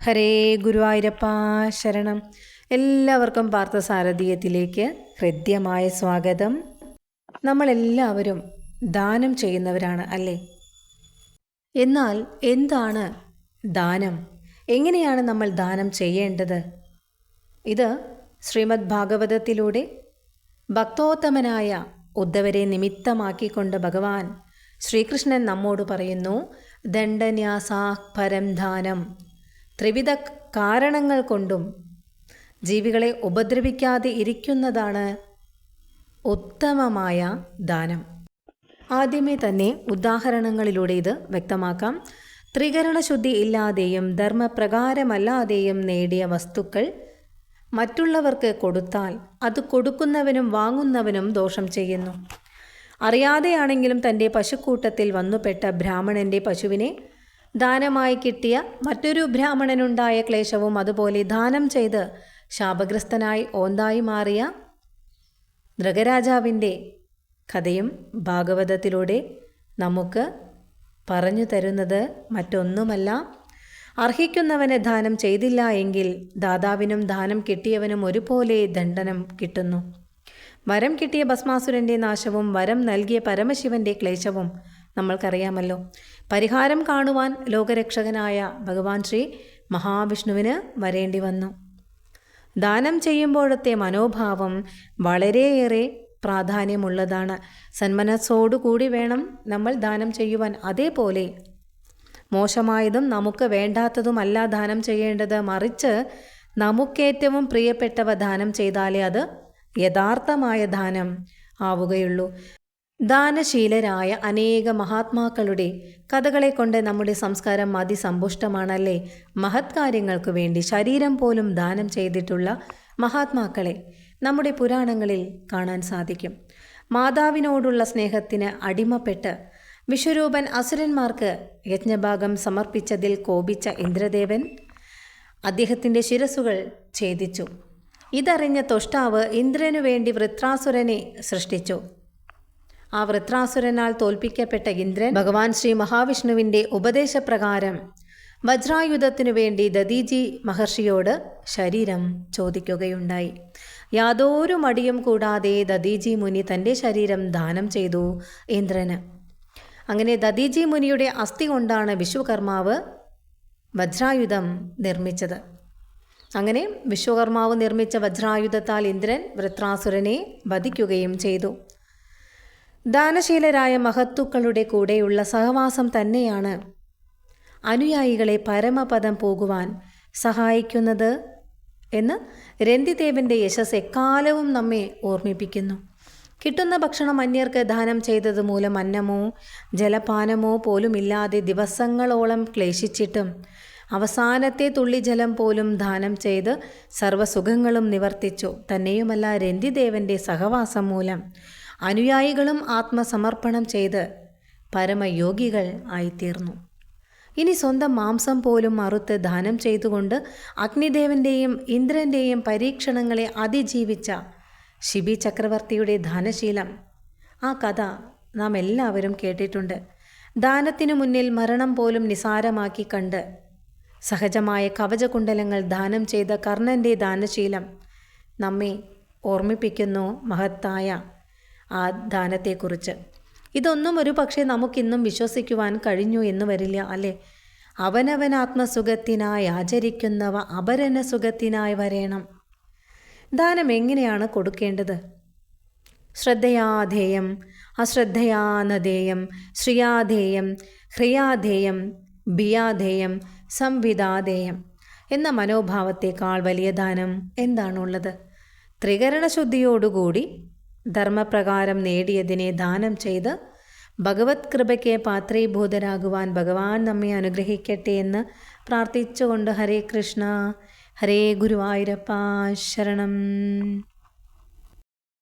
ഹരേ ഗുരുവായൂരപ്പ ശരണം. എല്ലാവർക്കും പാർത്ഥസാരഥീയത്തിലേക്ക് ഹൃദ്യമായ സ്വാഗതം. നമ്മളെല്ലാവരും ദാനം ചെയ്യുന്നവരാണ് അല്ലേ? എന്നാൽ എന്താണ് ദാനം? എങ്ങനെയാണ് നമ്മൾ ദാനം ചെയ്യേണ്ടത്? ഇത് ശ്രീമദ് ഭാഗവതത്തിലൂടെ ഭക്തോത്തമനായ ഉദ്ധവരെ നിമിത്തമാക്കിക്കൊണ്ട് ഭഗവാൻ ശ്രീകൃഷ്ണൻ നമ്മോട് പറയുന്നു ദണ്ഡന്യാസാ പരം ദാനം ത്രിവിധ കാരണങ്ങൾ കൊണ്ടും ജീവികളെ ഉപദ്രവിക്കാതെ ഇരിക്കുന്നതാണ് ഉത്തമമായ ദാനം. ആദ്യമേ തന്നെ ഉദാഹരണങ്ങളിലൂടെ ഇത് വ്യക്തമാക്കാം. ത്രികരണ ശുദ്ധി ഇല്ലാതെയും ധർമ്മപ്രകാരമല്ലാതെയും നേടിയ വസ്തുക്കൾ മറ്റുള്ളവർക്ക് കൊടുത്താൽ അത് കൊടുക്കുന്നവനും വാങ്ങുന്നവനും ദോഷം ചെയ്യുന്നു. അറിയാതെയാണെങ്കിലും തന്റെ പശുക്കൂട്ടത്തിൽ വന്നുപെട്ട ബ്രാഹ്മണന്റെ പശുവിനെ ദാനമായി കിട്ടിയ മറ്റൊരു ബ്രാഹ്മണനുണ്ടായ ക്ലേശവും അതുപോലെ ദാനം ചെയ്ത് ശാപഗ്രസ്തനായി ഓന്തായി മാറിയ നൃഗരാജാവിന്റെ കഥയും ഭാഗവതത്തിലൂടെ നമുക്ക് പറഞ്ഞു തരുന്നത് മറ്റൊന്നുമല്ല. അർഹിക്കുന്നവനെ ദാനം ചെയ്തില്ല എങ്കിൽ ദാതാവിനും ദാനം കിട്ടിയവനും ഒരുപോലെ ദണ്ഡനം കിട്ടുന്നു. വരം കിട്ടിയ ഭസ്മാസുരന്റെ നാശവും വരം നൽകിയ പരമശിവന്റെ ക്ലേശവും നമ്മൾക്കറിയാമല്ലോ. പരിഹാരം കാണുവാൻ ലോകരക്ഷകനായ ഭഗവാൻ ശ്രീ മഹാവിഷ്ണുവിന് വരേണ്ടി വന്നു. ദാനം ചെയ്യുമ്പോഴത്തെ മനോഭാവം വളരെയേറെ പ്രാധാന്യമുള്ളതാണ്. സന്മനസ്സോടുകൂടി വേണം നമ്മൾ ദാനം ചെയ്യുവാൻ. അതേപോലെ മോശമായതും നമുക്ക് വേണ്ടാത്തതുമല്ല ദാനം ചെയ്യേണ്ടത്. മറിച്ച് നമുക്കേറ്റവും പ്രിയപ്പെട്ടവ ദാനം ചെയ്താലേ അത് യഥാർത്ഥമായ ദാനം ആവുകയുള്ളൂ. ദാനശീലരായ അനേക മഹാത്മാക്കളുടെ കഥകളെ കൊണ്ട് നമ്മുടെ സംസ്കാരം അതിസമ്പുഷ്ടമാണല്ലേ? മഹത് കാര്യങ്ങൾക്ക് വേണ്ടി ശരീരം പോലും ദാനം ചെയ്തിട്ടുള്ള മഹാത്മാക്കളെ നമ്മുടെ പുരാണങ്ങളിൽ കാണാൻ സാധിക്കും. മാതാവിനോടുള്ള സ്നേഹത്തിന് അടിമപ്പെട്ട് വിശ്വരൂപൻ അസുരന്മാർക്ക് യജ്ഞഭാഗം സമർപ്പിച്ചതിൽ കോപിച്ച ഇന്ദ്രദേവൻ അദ്ദേഹത്തിന്റെ ശിരസുകൾ ഛേദിച്ചു. ഇതറിഞ്ഞ തൊഷ്ടാവ് ഇന്ദ്രനു വേണ്ടി വൃത്രാസുരനെ സൃഷ്ടിച്ചു. ആ വൃത്രാസുരനാൽ തോൽപ്പിക്കപ്പെട്ട ഇന്ദ്രൻ ഭഗവാൻ ശ്രീ മഹാവിഷ്ണുവിന്റെ ഉപദേശപ്രകാരം വജ്രായുധത്തിനു വേണ്ടി ദദീജി മഹർഷിയോട് ശരീരം ചോദിക്കുകയുണ്ടായി. യാതൊരു മടിയും കൂടാതെ ദദീജി മുനി തന്റെ ശരീരം ദാനം ചെയ്തു ഇന്ദ്രന്. അങ്ങനെ ദദീജി മുനിയുടെ അസ്ഥി കൊണ്ടാണ് വിശ്വകർമാവ് വജ്രായുധം നിർമ്മിച്ചത്. അങ്ങനെ വിശ്വകർമാവ് നിർമ്മിച്ച വജ്രായുധത്താൽ ഇന്ദ്രൻ വൃത്രാസുരനെ വധിക്കുകയും ചെയ്തു. ദാനശീലരായ മഹത്തുക്കളുടെ കൂടെയുള്ള സഹവാസം തന്നെയാണ്. അനുയായികളെ പരമപദം പോകുവാൻ സഹായിക്കുന്നത് എന്ന് രന്തിദേവന്റെ യശസ് എക്കാലവും നമ്മെ ഓർമ്മിപ്പിക്കുന്നു. കിട്ടുന്ന ഭക്ഷണം അന്യർക്ക് ദാനം ചെയ്തത് മൂലം അന്നമോ ജലപാനമോ പോലുമില്ലാതെ ദിവസങ്ങളോളം ക്ലേശിച്ചിട്ടും അവസാനത്തെ തുള്ളി ജലം പോലും ദാനം ചെയ്ത് സർവസുഖങ്ങളും നിവർത്തിച്ചു തന്നെയുമല്ല രന്തിദേവന്റെ സഹവാസം മൂലം. അനുയായികളും ആത്മസമർപ്പണം ചെയ്ത് പരമയോഗികൾ ആയിത്തീർന്നു. ഇനി സ്വന്തം മാംസം പോലും മറുത്ത് ദാനം ചെയ്തുകൊണ്ട് അഗ്നിദേവന്റെയും ഇന്ദ്രന്റെയും പരീക്ഷണങ്ങളെ അതിജീവിച്ച ശിബി ചക്രവർത്തിയുടെ ദാനശീലം ആ കഥ നാം എല്ലാവരും കേട്ടിട്ടുണ്ട്. ദാനത്തിനു മുന്നിൽ മരണം പോലും നിസാരമാക്കി കണ്ട് സഹജമായ കവചകുണ്ടലങ്ങൾ ദാനം ചെയ്ത കർണന്റെ ദാനശീലം നമ്മെ ഓർമ്മിപ്പിക്കുന്നു മഹത്തായ ആ ദാനത്തെക്കുറിച്ച്. ഇതൊന്നും ഒരു പക്ഷേ നമുക്കിന്നും വിശ്വസിക്കുവാൻ കഴിഞ്ഞു എന്ന് വരില്ല അല്ലേ? അവനവൻ ആത്മസുഖത്തിനായി ആചരിക്കുന്നവ അപരന സുഖത്തിനായി വരേണം. ദാനം എങ്ങനെയാണ് കൊടുക്കേണ്ടത്? ശ്രദ്ധയാധേയം അശ്രദ്ധയാനധേയം ശ്രിയാധേയം ഹ്രിയാധേയം ബിയാധേയം സംവിധാധേയം എന്ന മനോഭാവത്തേക്കാൾ വലിയ ദാനം എന്താണുള്ളത്? ത്രികരണശുദ്ധിയോടുകൂടി ധർമ്മപ്രകാരം നേടിയതിനെ ദാനം ചെയ്ത് ഭഗവത് കൃപയ്ക്ക് പാത്രീഭൂതരാകുവാൻ ഭഗവാൻ നമ്മെ അനുഗ്രഹിക്കട്ടെ എന്ന് പ്രാർത്ഥിച്ചുകൊണ്ട് ഹരേ കൃഷ്ണ ഹരേ ഗുരുവായൂരപ്പ ശരണം.